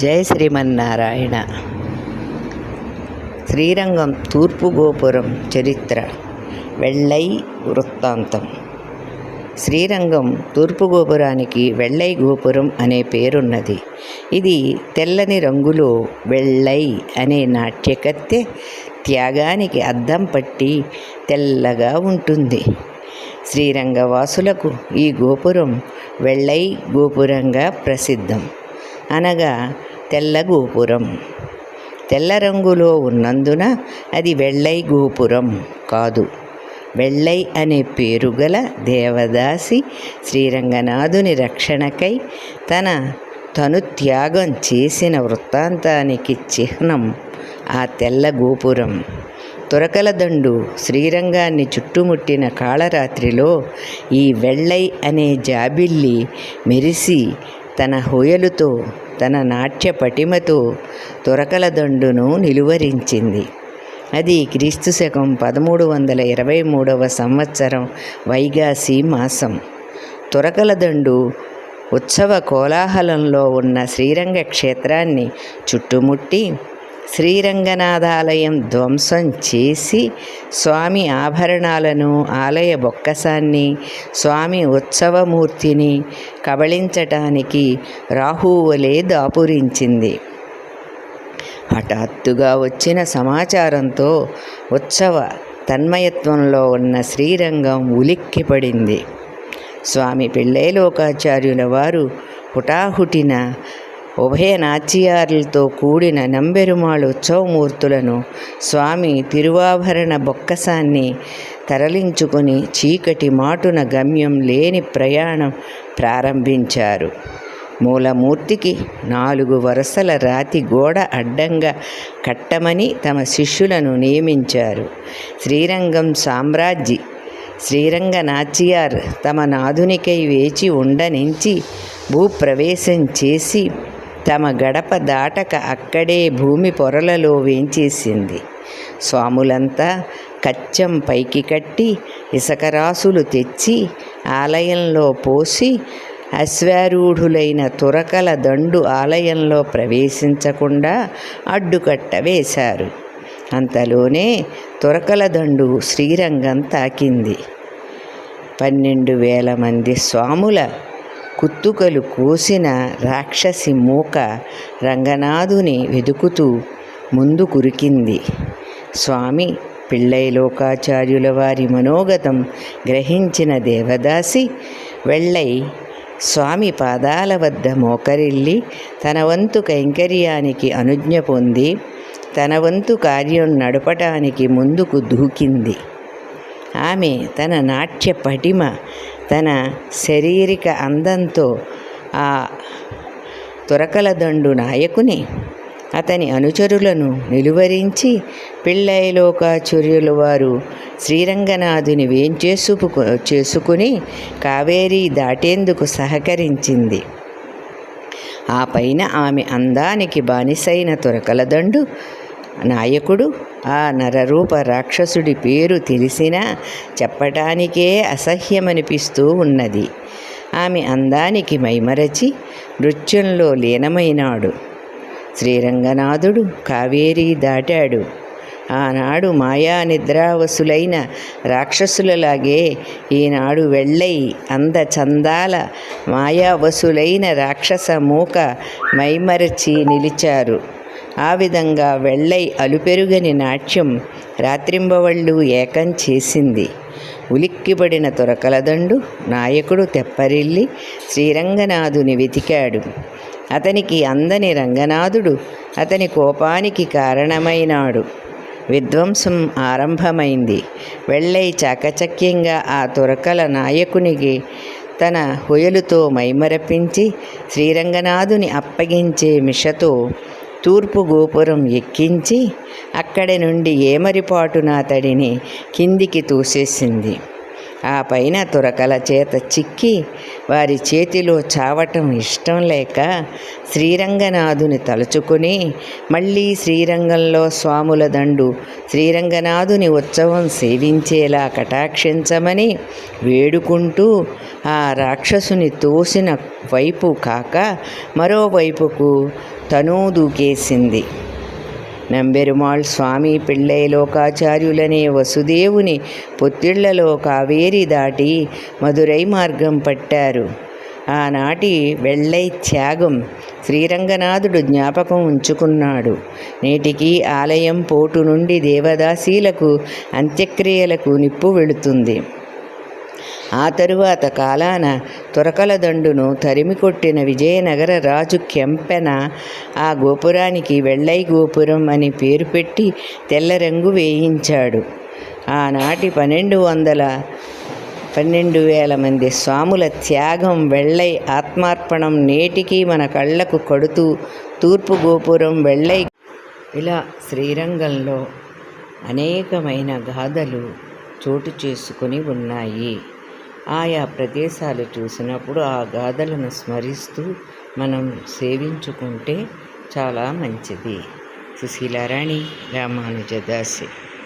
జయ శ్రీమన్నారాయణ. శ్రీరంగం తూర్పు గోపురం చరిత్ర వెళ్ళై వృత్తాంతం. శ్రీరంగం తూర్పు గోపురానికి వెళ్ళై గోపురం అనే పేరున్నది. ఇది తెల్లని రంగులో వెళ్ళై అనే నాట్యకత్తె త్యాగానికి అద్దం పట్టి తెల్లగా ఉంటుంది. శ్రీరంగవాసులకు ఈ గోపురం వెళ్ళై గోపురంగా ప్రసిద్ధం. అనగా తెల్ల గోపురం. తెల్ల రంగులో ఉన్నందున అది వెళ్ళై గోపురం కాదు. వెళ్ళై అనే పేరు గల దేవదాసి శ్రీరంగనాథుని రక్షణకై తన తను త్యాగం చేసిన వృత్తాంతానికి చిహ్నం ఆ తెల్ల గోపురం. తురకలదండు శ్రీరంగాన్ని చుట్టుముట్టిన కాళరాత్రిలో ఈ వెళ్ళై అనే జాబిల్లి మెరిసి తన హోయలుతో తన నాట్య పటిమతో తురకల దండును నిలువరించింది. అది క్రీస్తు శకం పదమూడు వందల ఇరవై మూడవ సంవత్సరం వైగాసి మాసం. తురకల దండు ఉత్సవ కోలాహలంలో ఉన్న శ్రీరంగ క్షేత్రాన్ని చుట్టుముట్టి శ్రీరంగనాథాలయం ధ్వంసం చేసి స్వామి ఆభరణాలను ఆలయ బొక్కసాన్ని స్వామి ఉత్సవమూర్తిని కబళించటానికి రాహువులే దాపురించింది. హఠాత్తుగా వచ్చిన సమాచారంతో ఉత్సవ తన్మయత్వంలో ఉన్న శ్రీరంగం ఉలిక్కిపడింది. స్వామి పిళ్ళైలోకాచార్యుల వారు హుటాహుటిన ఉభయ నాచియార్లతో కూడిన నంబెరుమాళ్ ఉత్సవమూర్తులను స్వామి తిరువాభరణ బొక్కసాన్ని తరలించుకొని చీకటి మాటున గమ్యం లేని ప్రయాణం ప్రారంభించారు. మూలమూర్తికి నాలుగు వరుసల రాతి గోడ అడ్డంగా కట్టమని తమ శిష్యులను నియమించారు. శ్రీరంగం సామ్రాజ్యి శ్రీరంగ నాచియార్ తమ నాధునికై వేచి ఉండనించి భూప్రవేశం చేసి తమ గడప దాటక అక్కడే భూమి పొరలలో వేంచేసింది. స్వాములంతా కచ్చం పైకి కట్టి ఇసకరాసులు తెచ్చి ఆలయంలో పోసి అశ్వారూఢులైన తురకల దండు ఆలయంలో ప్రవేశించకుండా అడ్డుకట్ట వేశారు. అంతలోనే తురకల దండు శ్రీరంగం తాకింది. పన్నెండు వేల మంది స్వాముల కుత్తుకలు కోసిన రాక్షసి మూక రంగనాథుని వెతుకుతూ ముందు కురికింది. స్వామి పిళ్ళైలోకాచార్యుల వారి మనోగతం గ్రహించిన దేవదాసి వెళ్ళై స్వామి పాదాల వద్ద మోకరిల్లి తన వంతు కైంకర్యానికి అనుజ్ఞ పొంది తన వంతు కార్యం నడపటానికి ముందుకు దూకింది. ఆమె తన నాట్య పటిమ తన శరీరిక అందంతో ఆ తురకల దండు నాయకుని. అతని అనుచరులను నిలువరించి పిళ్ళైలోకాచుర్యుల వారు శ్రీరంగనాథుని వేంచేసుకు చేసుకుని కావేరీ దాటేందుకు సహకరించింది. ఆ పైన ఆమె అందానికి బానిసైన తురకలదండు నాయకుడు ఆ నరరూప రాక్షసుడి పేరు తెలిసినా చెప్పటానికే అసహ్యమనిపిస్తూ ఉన్నది. ఆమె అందానికి మైమరచి నృత్యంలో లీనమైనాడు. శ్రీరంగనాథుడు కావేరీ దాటాడు. ఆనాడు మాయా నిద్రావసులైన రాక్షసులలాగే ఈనాడు వెళ్ళై అంద చందాల మాయావసులైన రాక్షస మూక మైమరచి నిలిచారు. ఆ విధంగా వెళ్ళై అలుపెరుగని నాట్యం రాత్రింబవళ్ళు ఏకం చేసింది. ఉలిక్కిపడిన తొరకలదండు నాయకుడు తెప్పరిల్లి శ్రీరంగనాథుని వెతికాడు. అతనికి అందని రంగనాథుడు అతని కోపానికి కారణమైనాడు. విధ్వంసం ఆరంభమైంది. వెళ్ళై చాకచక్యంగా ఆ తురకల నాయకునికి తన హొయలుతో మైమరపించి శ్రీరంగనాథుని అప్పగించే మిషతో తూర్పు గోపురం ఎక్కించి అక్కడి నుండి ఏమరిపాటున అతడిని కిందికి తోసేసింది. ఆ పైన తురకల చేత చిక్కి వారి చేతిలో చావటం ఇష్టం లేక శ్రీరంగనాథుని తలుచుకుని మళ్ళీ శ్రీరంగంలో స్వాముల దండు శ్రీరంగనాథుని ఉత్సవం సేవించేలా కటాక్షించమని వేడుకుంటూ ఆ రాక్షసుని తోసిన వైపు కాక మరోవైపుకు తనూ దూకేసింది నంబెరుమాళ్ స్వామి పిళ్ళై లోకాచార్యులనే వసుదేవుని పొత్తిళ్ళలో కావేరి దాటి మధురై మార్గం పట్టారు. ఆనాటి వెళ్ళై త్యాగం శ్రీరంగనాథుడు జ్ఞాపకం ఉంచుకున్నాడు. నేటికి ఆలయం పోటు నుండి దేవదాసీలకు అంత్యక్రియలకు నిప్పు వెళుతుంది. ఆ తరువాత కాలాన తురకల దండును తరిమి కొట్టిన విజయనగర రాజు కెంపెన ఆ గోపురానికి వెళ్ళై గోపురం అని పేరు పెట్టి తెల్ల రంగు వేయించాడు. ఆనాటి పన్నెండు వందల పన్నెండు వేల మంది స్వాముల త్యాగం వెళ్ళై ఆత్మార్పణం నేటికి మన కళ్ళకు కడుతూ తూర్పు గోపురం వెళ్ళై ఇలా శ్రీరంగంలో అనేకమైన గాథలు చోటు చేసుకుని ఉన్నాయి. ఆయా ప్రదేశాలు చూసినప్పుడు ఆ గాథలను స్మరిస్తూ మనం సేవించుకుంటే చాలా మంచిది. సుశీలారాణి రామానుజదాసి.